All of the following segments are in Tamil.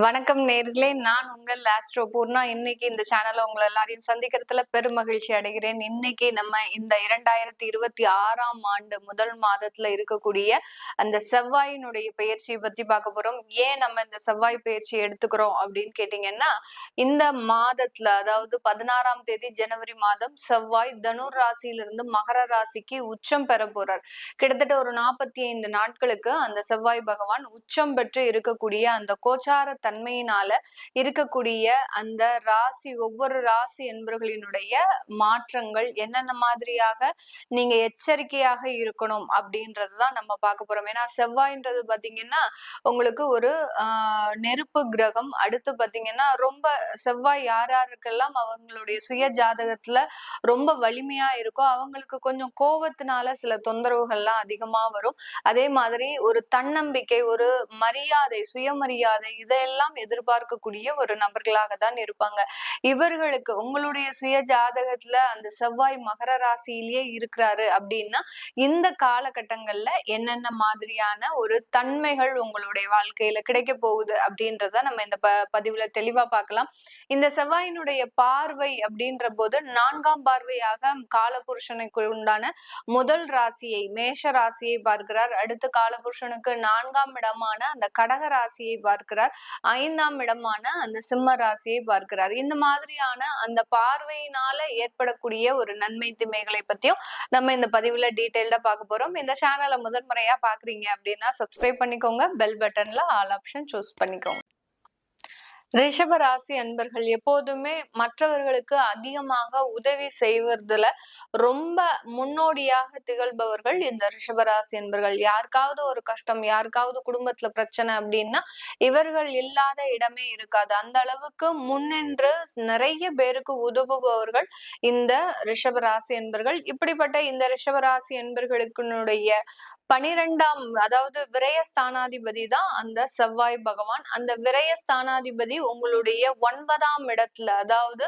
வணக்கம் நேர்களே. நான் உங்கள் ஆஸ்ட்ரோ பூர்ணா. இன்னைக்கு இந்த சேனல்ல உங்களை எல்லாரையும் சந்திக்கிறதுல பெரும் மகிழ்ச்சி அடைகிறேன். இன்னைக்கு நம்ம இந்த இரண்டாயிரத்தி இருபத்தி ஆறாம் ஆண்டு முதல் மாதத்துல இருக்கக்கூடிய அந்த செவ்வாயினுடைய பயிற்சியை பத்தி பார்க்க போறோம். ஏன் நம்ம இந்த செவ்வாய் பயிற்சி எடுத்துக்கிறோம் அப்படின்னு கேட்டீங்கன்னா இந்த மாதத்துல அதாவது பதினாறாம் தேதி ஜனவரி மாதம் செவ்வாய் தனுர் ராசியிலிருந்து மகர ராசிக்கு உச்சம் பெற போறார். கிட்டத்தட்ட ஒரு நாற்பத்தி ஐந்து நாட்களுக்கு அந்த செவ்வாய் பகவான் உச்சம் பெற்று இருக்கக்கூடிய அந்த கோச்சார தன்மையினால இருக்கக்கூடிய அந்த ராசி ஒவ்வொரு ராசி என்பவர்களினுடைய மாற்றங்கள் என்னென்ன மாதிரியாக நீங்க எச்சரிக்கையாக இருக்கணும் அப்படின்றதுதான் நம்ம பார்க்க போறோம். ஏன்னா செவ்வாயின்றது பாத்தீங்கன்னா உங்களுக்கு ஒரு நெருப்பு கிரகம். அடுத்து பாத்தீங்கன்னா ரொம்ப செவ்வாய் யார் யாருக்கெல்லாம் அவங்களுடைய சுய ஜாதகத்துல ரொம்ப வலிமையா இருக்கோ அவங்களுக்கு கொஞ்சம் கோபத்தினால சில தொந்தரவுகள்லாம் அதிகமா வரும். அதே மாதிரி ஒரு தன்னம்பிக்கை ஒரு மரியாதை சுயமரியாதை இதெல்லாம் எல்லாம் எதிர்பார்க்கக்கூடிய ஒரு நபர்களாக தான் இருப்பாங்க. இவர்களுக்கு உங்களுடைய சுய ஜாதகத்துல அந்த செவ்வாய் மகர ராசியிலேயே இருக்கிறாரு அப்படின்னா இந்த காலகட்டங்கள்ல என்னென்ன மாதிரியான ஒரு தன்மைகள் உங்களுடைய வாழ்க்கையில கிடைக்க போகுது அப்படின்றத நம்ம இந்த ப பதிவுல தெளிவா பார்க்கலாம். இந்த செவ்வாயினுடைய பார்வை அப்படின்ற போது நான்காம் பார்வையாக காலபுருஷனுக்கு உண்டான முதல் ராசியை மேஷ ராசியை பார்க்கிறார். அடுத்து காலபுருஷனுக்கு நான்காம் இடமான அந்த கடக ராசியை பார்க்கிறார். ஐந்தாம் இடமான அந்த சிம்ம ராசியை பார்க்கிறார். இந்த மாதிரியான அந்த பார்வையினால ஏற்படக்கூடிய ஒரு நன்மை திமைகளை பத்தியும் நம்ம இந்த பதிவுல டீட்டெயில்டா பார்க்க போறோம். இந்த சேனலை முதன்முறையா பாக்குறீங்க அப்படின்னா சப்ஸ்கிரைப் பண்ணிக்கோங்க. பெல் பட்டன்ல ஆல் ஆப்ஷன் சூஸ் பண்ணிக்கோங்க. ரிஷப ராசி அன்பர்கள் எப்போதுமே மற்றவர்களுக்கு அதிகமாக உதவி செய்வதில் ரொம்ப முன்னோடியாக திகழ்பவர்கள் இந்த ரிஷபராசி அன்பர்கள். யாருக்காவது ஒரு கஷ்டம் யாருக்காவது குடும்பத்துல பிரச்சனை அப்படின்னா இவர்கள் இல்லாத இடமே இருக்காது. அந்த அளவுக்கு முன்னின்று நிறைய பேருக்கு உதவுபவர்கள் இந்த ரிஷபராசி என்பர்கள் இப்படிப்பட்ட இந்த ரிஷபராசி என்பர்களுக்குனுடைய பனிரெண்டாம் அதாவது விரயஸ்தானாதிபதி தான் அந்த செவ்வாய் பகவான். அந்த விரயஸ்தானாதிபதி உங்களுடைய ஒன்பதாம் இடத்துல அதாவது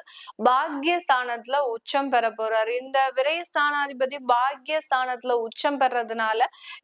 பாக்யஸ்தானத்துல உச்சம் பெற போறாரு. இந்த விரயஸ்தானாதிபதி பாக்யஸ்தானத்துல உச்சம் பெறதுனால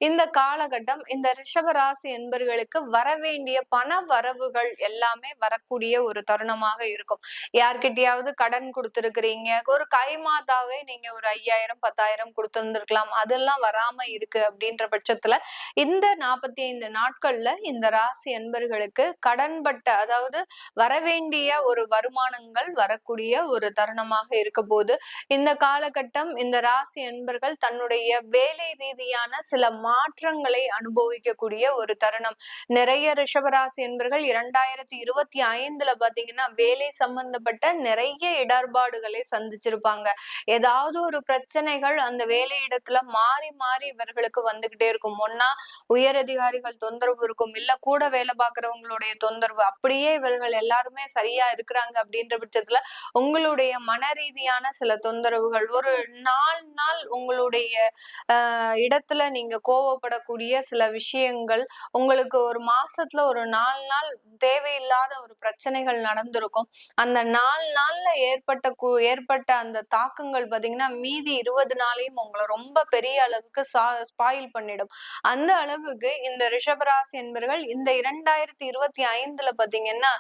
இந்த காலகட்டம் இந்த ரிஷபராசி என்பர்களுக்கு வரவேண்டிய பண வரவுகள் எல்லாமே வரக்கூடிய ஒரு தருணமாக இருக்கும். யார்கிட்டயாவது கடன் கொடுத்துருக்கிறீங்க ஒரு கைமாதாவே நீங்க ஒரு ஐயாயிரம் பத்தாயிரம் கொடுத்துருந்துருக்கலாம். அதெல்லாம் வராம இருக்கு அப்படின்ற பட்சத்துல இந்த நாற்பத்தி ஐந்து நாட்கள்ல இந்த ராசி என்பர்களுக்கு கடன்பட்ட அதாவது வரவேண்டிய ஒரு வருமானங்கள் வரக்கூடிய ஒரு தருணமாக இருக்க போது இந்த காலகட்டம் இந்த ராசி என்பர்கள் தன்னுடைய வேலை ரீதியான சில மாற்றங்களை அனுபவிக்கக்கூடிய ஒரு தருணம். நிறைய ரிஷபராசி என்பர்கள் இரண்டாயிரத்தி இருபத்தி ஐந்துல பாத்தீங்கன்னா வேலை சம்பந்தப்பட்ட நிறைய இடர்பாடுகளை சந்திச்சிருப்பாங்க. ஏதாவது ஒரு பிரச்சனைகள் அந்த வேலை இடத்துல மாறி மாறி இவர்களுக்கு வந்துகிட்டு இருக்கும். ஒன்னா உயர் அதிகாரிகள் தொந்தரவு இருக்கும். இல்ல கூட வேலை பாக்குறவங்களுடைய தொந்தரவு. அப்படியே இவர்கள் எல்லாருமே சரியா இருக்கிறாங்க அப்படின்ற பட்சத்துல உங்களுடைய மன ரீதியான சில தொந்தரவுகள் ஒரு நாள் நாள் உங்களுடைய ஆஹ் இடத்துல நீங்க கோவப்படக்கூடிய சில விஷயங்கள் உங்களுக்கு ஒரு மாசத்துல ஒரு நாலு நாள் தேவையில்லாத ஒரு பிரச்சனைகள் நடந்திருக்கும். அந்த நாலு நாள்ல ஏற்பட்ட ஏற்பட்ட அந்த தாக்கங்கள் பாத்தீங்கன்னா மீதி இருபது நாளையும் உங்களை ரொம்ப பெரிய அளவுக்கு ஸ்பாயில் பண்ணிடும். அந்த அளவுக்கு இந்த ரிஷபராசி என்பர்கள் இந்த இரண்டாயிரத்தி இருபத்தி ஐந்துல பாத்தீங்கன்னா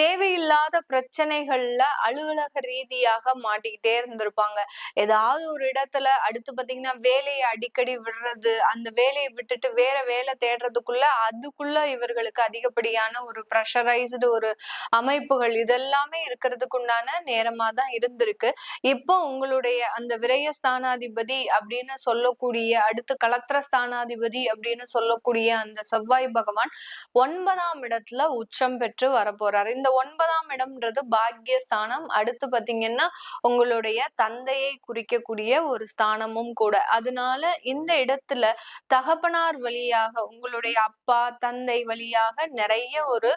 தேவையில்லாத பிரச்சனைகள்ல அலுவலக ரீதியாக மாட்டிக்கிட்டே இருந்திருப்பாங்க. ஏதாவது ஒரு இடத்துல அடுத்து பாத்தீங்கன்னா வேலையை அடிக்கடி விடுறது அந்த வேலையை விட்டுட்டு வேற வேலை தேடுறதுக்குள்ள அதுக்குள்ள இவர்களுக்கு அதிகப்படியான ஒரு ப்ரெஷரைஸ்டு ஒரு அமைப்புகள் இதெல்லாமே இருக்கிறதுக்கு உண்டான நேரமா தான் இருந்திருக்கு. இப்போ உங்களுடைய அந்த விரயஸ்தானாதிபதி அப்படின்னு சொல்லக்கூடிய அடுத்து கலத்திர ஸ்தான ஸ்தானாதிபதி அப்படின்னு சொல்லக்கூடிய அந்த செவ்வாய் பகவான் ஒன்பதாம் இடத்துல உச்சம் பெற்று வரப்போறாரு. இந்த ஒன்பதாம் இடம்ன்றது பாக்யஸ்தானம். அடுத்து பாத்தீங்கன்னா உங்களுடைய தந்தையை குறிக்கக்கூடிய ஒரு ஸ்தானமும் கூட. அதனால இந்த இடத்துல தகப்பனார் வழியாக உங்களுடைய அப்பா தந்தை வழியாக நிறைய ஒரு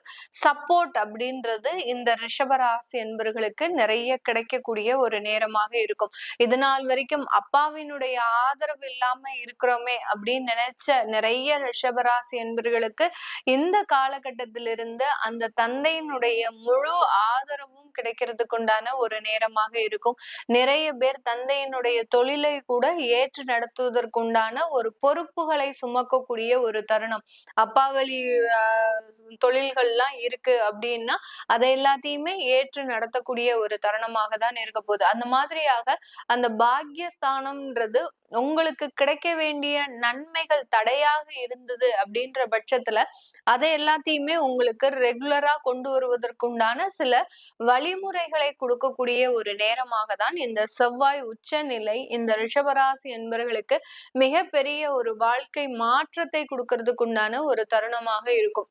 சப்போர்ட் அப்படின்றது இந்த ரிஷபராசி என்பர்களுக்கு நிறைய கிடைக்கக்கூடிய ஒரு நேரமாக இருக்கும். இது நாள் வரைக்கும் அப்பாவினுடைய ஆதரவு இல்லாம இருக்கிறோமே அப்படின்னு நினைச்ச நிறைய ரிஷபராசி என்பர்களுக்கு இந்த காலகட்டத்திலிருந்து அந்த தந்தையினுடைய முழு ஆதரவும் கிடைக்கிறதுக்கு உண்டான ஒரு நேரமாக இருக்கும். நிறைய பேர் தந்தையினுடைய தொழிலை கூட ஏற்று நடத்துவதற்குண்டான ஒரு பொறுப்புகளை சுமக்கக்கூடிய ஒரு தருணம். அப்பாவளி தொழில்கள்லாம் இருக்கு அப்படின்னா அதை எல்லாத்தையுமே ஏற்று நடத்தக்கூடிய ஒரு தருணமாக தான் இருக்க போகுது. அந்த மாதிரியாக அந்த பாக்யஸ்தானம்ன்றது உங்களுக்கு கிடைக்க வேண்டிய நன்மைகள் தடையாக இருந்தது அப்படின்ற பட்சத்துல அதை எல்லாத்தையுமே உங்களுக்கு ரெகுலரா கொண்டு வருவதற்குண்டான சில வழிமுறைகளை கொடுக்கக்கூடிய ஒரு நேரமாக தான் இந்த செவ்வாய் உச்ச நிலை இந்த ரிஷபராசி என்பவர்களுக்கு மிகப்பெரிய ஒரு வாழ்க்கை மாற்றத்தை கொடுக்கறதுக்குண்டான ஒரு தருணமாக இருக்கும்.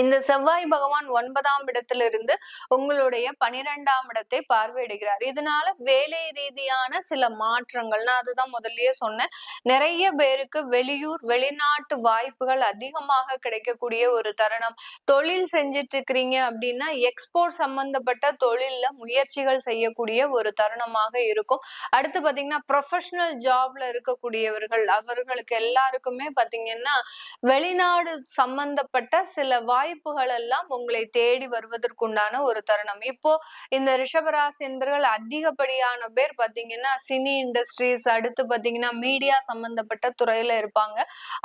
இந்த செவ்வாய் பகவான் ஒன்பதாம் இடத்திலிருந்து உங்களுடைய பனிரெண்டாம் இடத்தை பார்வையிடுகிறார். இதனால வேலை ரீதியான சில மாற்றங்கள் நான் அதுதான் முதல்லயே சொன்னேன். நிறைய பேருக்கு வெளியூர் வெளிநாட்டு வாய்ப்புகள் அதிகமாக கிடைக்கக்கூடிய ஒரு தருணம். தொழில் செஞ்சிட்டு இருக்கிறீங்க அப்படின்னா எக்ஸ்போர்ட் சம்பந்தப்பட்ட தொழில்ல முயற்சிகள் செய்யக்கூடிய ஒரு தருணமாக இருக்கும். அடுத்து பாத்தீங்கன்னா ப்ரொஃபஷனல் ஜாப்ல இருக்கக்கூடியவர்கள் அவர்களுக்கு எல்லாருக்குமே பாத்தீங்கன்னா வெளிநாடு சம்பந்தப்பட்ட சில வாய் வாய்ப்புகள் எல்லாம் உங்களை தேடி வருவதற்குண்டான ஒரு தருணம். இப்போ இந்த ரிஷபராசி என்பர்கள் அதிகப்படியான பேர் பாத்தீங்கன்னா சினி இண்டஸ்ட்ரீஸ் அடுத்து பாத்தீங்கன்னா மீடியா சம்பந்தப்பட்ட துறையில இருப்பாங்க.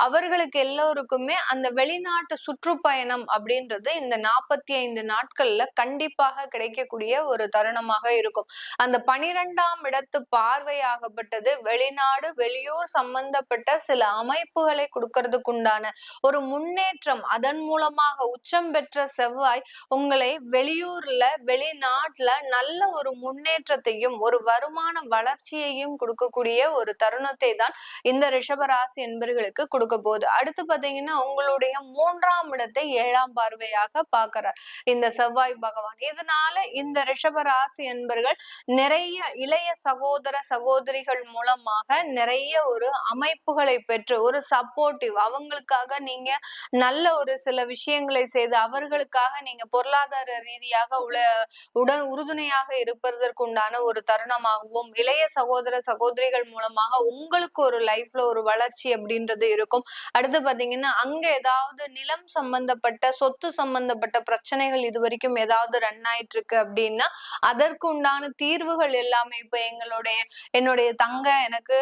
அவர்களுக்கு எல்லோருக்குமே அந்த வெளிநாட்டு சுற்றுப்பயணம் அப்படின்றது இந்த நாற்பத்தி ஐந்து நாட்கள்ல கண்டிப்பாக கிடைக்கக்கூடிய ஒரு தருணமாக இருக்கும். அந்த பனிரெண்டாம் இடத்து பார்வையாகப்பட்டது வெளிநாடு வெளியூர் சம்பந்தப்பட்ட சில அமைப்புகளை கொடுக்கறதுக்குண்டான ஒரு முன்னேற்றம் அதன் மூலமாக உச்சம் பெற்ற செவ்வாய் உங்களை வெளியூர்ல வெளிநாட்டுல நல்ல ஒரு முன்னேற்றத்தையும் ஒரு வருமான வளர்ச்சியையும் கொடுக்கக்கூடிய ஒரு தருணத்தை தான் இந்த ரிஷபராசி என்பர்களுக்கு கொடுக்க போகுது. அடுத்து பாத்தீங்கன்னா உங்களுடைய மூன்றாம் இடத்தை ஏழாம் பார்வையாக பாக்குறார் இந்த செவ்வாய் பகவான். இதனால இந்த ரிஷபராசி என்பர்கள் நிறைய இளைய சகோதர சகோதரிகள் மூலமாக நிறைய ஒரு அமைப்புகளை பெற்று ஒரு சப்போர்ட்டிவ் அவங்களுக்காக நீங்க நல்ல ஒரு சில விஷயங்களை செய்து அவர்களுக்காக நீங்க பொருளாதார ரீதியாக உல உடன் உறுதுணையாக இருப்பதற்கு உண்டான ஒரு தருணமாகவும் இளைய சகோதர சகோதரிகள் மூலமாக உங்களுக்கு ஒரு லைஃப்ல ஒரு வளர்ச்சி அப்படின்றது இருக்கும். அடுத்து பாத்தீங்கன்னா அங்க ஏதாவது நிலம் சம்பந்தப்பட்ட சொத்து சம்பந்தப்பட்ட பிரச்சனைகள் இது வரைக்கும் ஏதாவது ரன் ஆயிட்டு இருக்கு அப்படின்னா அதற்கு உண்டான தீர்வுகள் எல்லாமே இப்ப எங்களுடைய என்னுடைய தங்க எனக்கு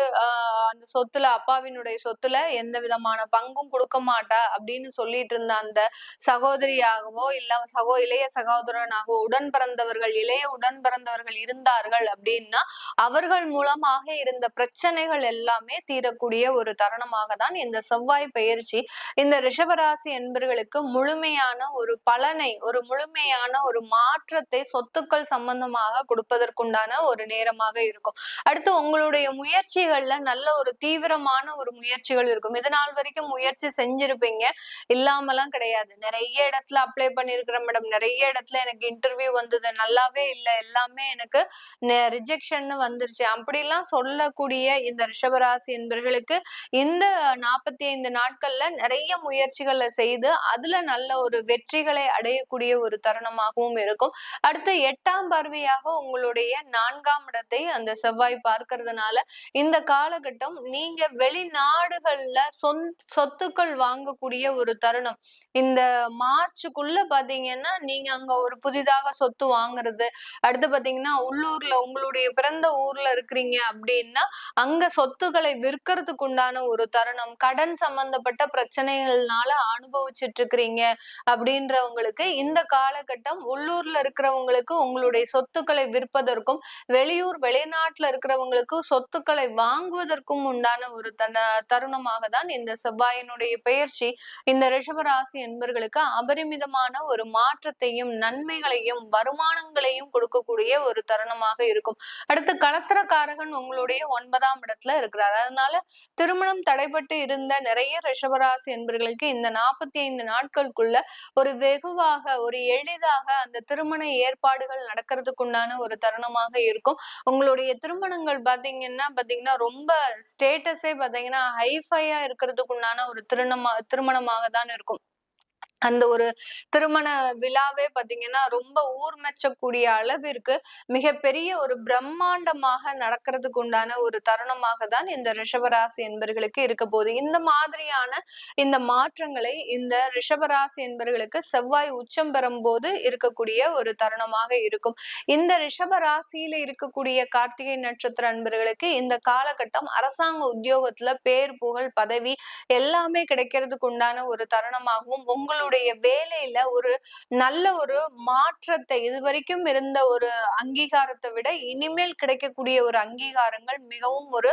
அந்த சொத்துல அப்பாவினுடைய சொத்துல எந்த விதமான பங்கும் கொடுக்க மாட்டா அப்படின்னு சொல்லிட்டு இருந்த அந்த சகோதரியாகவோ இல்ல சகோ இளைய சகோதரனாகவோ உடன் பிறந்தவர்கள் இளைய உடன் பிறந்தவர்கள் இருந்தார்கள் அப்படின்னா அவர்கள் மூலமாக இருந்த பிரச்சனைகள் எல்லாமே தீரக்கூடிய ஒரு தருணமாக தான் இந்த செவ்வாய் பயிற்சி இந்த ரிஷபராசி என்பர்களுக்கு முழுமையான ஒரு பலனை ஒரு முழுமையான ஒரு மாற்றத்தை சொத்துக்கள் சம்பந்தமாக கொடுப்பதற்குண்டான ஒரு நேரமாக இருக்கும். அடுத்து உங்களுடைய முயற்சிகள்ல நல்ல ஒரு தீவிரமான ஒரு முயற்சிகள் இருக்கும். இது நாள் வரைக்கும் முயற்சி செஞ்சிருப்பீங்க. இல்லாமலாம் கிடையாது. நிறைய நிறைய இடத்துல அப்ளை பண்ணிருக்கிறேன் மேடம் நிறைய இடத்துல எனக்கு இன்டர்வியூ வந்தது. நல்லாவே இல்லை. எல்லாமே எனக்கு ரிஜெக்ஷன் வந்துருச்சு. அப்படிலாம் சொல்லக்கூடிய இந்த ரிஷபராசி என்பர்களுக்கு இந்த நாற்பத்தி ஐந்து நாட்கள்ல நிறைய முயற்சிகளை செய்து அதுல நல்ல ஒரு வெற்றிகளை அடையக்கூடிய ஒரு தருணமாகவும் இருக்கும். அடுத்து எட்டாம் பார்வையாக உங்களுடைய நான்காம் இடத்தை அந்த செவ்வாய் பார்க்கறதுனால இந்த காலகட்டம் நீங்க வெளிநாடுகள்ல சொத்துக்கள் வாங்கக்கூடிய ஒரு தருணம். இந்த மார்ச்சுக்குள்ள பாத்தீங்கன்னா நீங்க அங்க ஒரு புதிதாக சொத்து வாங்குறது அடுத்து பாத்தீங்கன்னா உள்ளூர்ல உங்களுடைய பிறந்த ஊர்ல இருக்கிறீங்க அப்படின்னா அங்க சொத்துக்களை விற்கிறதுக்கு உண்டான ஒரு தருணம் கடன் சம்பந்தப்பட்ட பிரச்சனைகள்னால அனுபவிச்சுட்டு இருக்கிறீங்க அப்படின்றவங்களுக்கு இந்த காலகட்டம் உள்ளூர்ல இருக்கிறவங்களுக்கு உங்களுடைய சொத்துக்களை விற்பதற்கும் வெளியூர் வெளிநாட்டுல இருக்கிறவங்களுக்கு சொத்துக்களை வாங்குவதற்கும் உண்டான ஒரு தருணமாக தான் இந்த செவ்வாயினுடைய பெயர்ச்சி இந்த ரிஷபராசி என்பர்களுக்கு அபரிமிதமான ஒரு மாற்றத்தையும் நன்மைகளையும் வருமானங்களையும் கொடுக்கக்கூடிய ஒரு தருணமாக இருக்கும். அடுத்து கலத்திரக்காரகன் உங்களுடைய ஒன்பதாம் இடத்துல இருக்கிறார். அதனால திருமணம் தடைபட்டு இருந்த நிறைய ரிஷபராசி என்பர்களுக்கு இந்த நாற்பத்தி ஐந்து நாட்களுக்குள்ள ஒரு வெகுவாக ஒரு எளிதாக அந்த திருமண ஏற்பாடுகள் நடக்கிறதுக்குண்டான ஒரு தருணமாக இருக்கும். உங்களுடைய திருமணங்கள் பாத்தீங்கன்னா பாத்தீங்கன்னா ரொம்ப ஸ்டேட்டஸே பாத்தீங்கன்னா ஹைஃபையா இருக்கிறதுக்குண்டான ஒரு திருணமா திருமணமாக தான் இருக்கும். அந்த ஒரு திருமண விழாவே பாத்தீங்கன்னா ரொம்ப ஊர் மெச்சக்கூடிய அளவிற்கு மிகப்பெரிய ஒரு பிரம்மாண்டமாக நடக்கிறதுக்கு உண்டான ஒரு தருணமாக தான் இந்த ரிஷபராசி என்பர்களுக்கு இருக்க போகுது. இந்த மாதிரியான இந்த மாற்றங்களை இந்த ரிஷபராசி என்பர்களுக்கு செவ்வாய் உச்சம் பெறும் போது இருக்கக்கூடிய ஒரு தருணமாக இருக்கும். இந்த ரிஷபராசியில இருக்கக்கூடிய கார்த்திகை நட்சத்திர அன்பர்களுக்கு இந்த காலகட்டம் அரசாங்க உத்தியோகத்துல பேர் புகழ் பதவி எல்லாமே கிடைக்கிறதுக்கு உண்டான ஒரு தருணமாகவும் உங்களுடைய உங்களுடைய வேலையில ஒரு நல்ல ஒரு மாற்றத்தை இது வரைக்கும் இருந்த ஒரு அங்கீகாரத்தை விட இனிமேல் கிடைக்கக்கூடிய ஒரு அங்கீகாரங்கள் மிகவும் ஒரு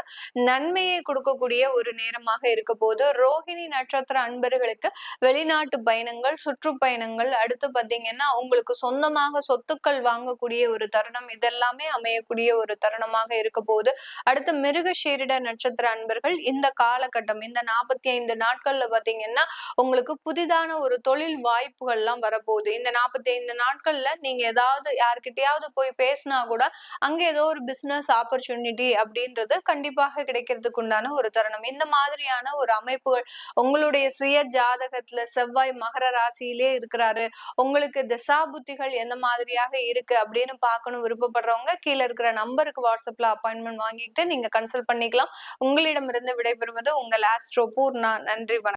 நன்மையை கொடுக்கக்கூடிய ஒரு நேரமாக இருக்க போது ரோஹிணி நட்சத்திர அன்பர்களுக்கு வெளிநாட்டு பயணங்கள் சுற்றுப்பயணங்கள் அடுத்து பாத்தீங்கன்னா உங்களுக்கு சொந்தமாக சொத்துக்கள் வாங்கக்கூடிய ஒரு தருணம் இதெல்லாமே அமையக்கூடிய ஒரு தருணமாக இருக்க போது அடுத்து மிருகஷீரிட நட்சத்திர அன்பர்கள் இந்த காலகட்டம் இந்த நாற்பத்தி ஐந்து நாட்கள்ல பாத்தீங்கன்னா உங்களுக்கு புதிதான ஒரு தொழில் வாய்ப்புகள் எல்லாம் வரப்போகுது. இந்த நாற்பத்தி ஐந்து நாட்கள்ல நீங்க ஏதாவது யாருக்கிட்டையாவது போய் பேசினா கூட அங்க ஏதோ ஒரு பிசினஸ் ஆப்பர்ச்சுனிட்டி அப்படின்றது கண்டிப்பாக கிடைக்கிறதுக்கு உண்டான ஒரு தருணம். இந்த மாதிரியான ஒரு அமைப்புகள் உங்களுடைய சுய ஜாதகத்துல செவ்வாய் மகர ராசியிலே இருக்கிறாரு. உங்களுக்கு திசா புத்திகள் எந்த மாதிரியாக இருக்கு அப்படின்னு பார்க்கணும் விருப்பப்படுறவங்க கீழே இருக்கிற நம்பருக்கு வாட்ஸ்அப்ல அப்பாயின்மெண்ட் வாங்கிட்டு நீங்க கன்சல்ட் பண்ணிக்கலாம். உங்களிடமிருந்து விடைபெறுவது உங்கள் ஆஸ்ட்ரோ பூர்ணா. நன்றி வணக்கம்.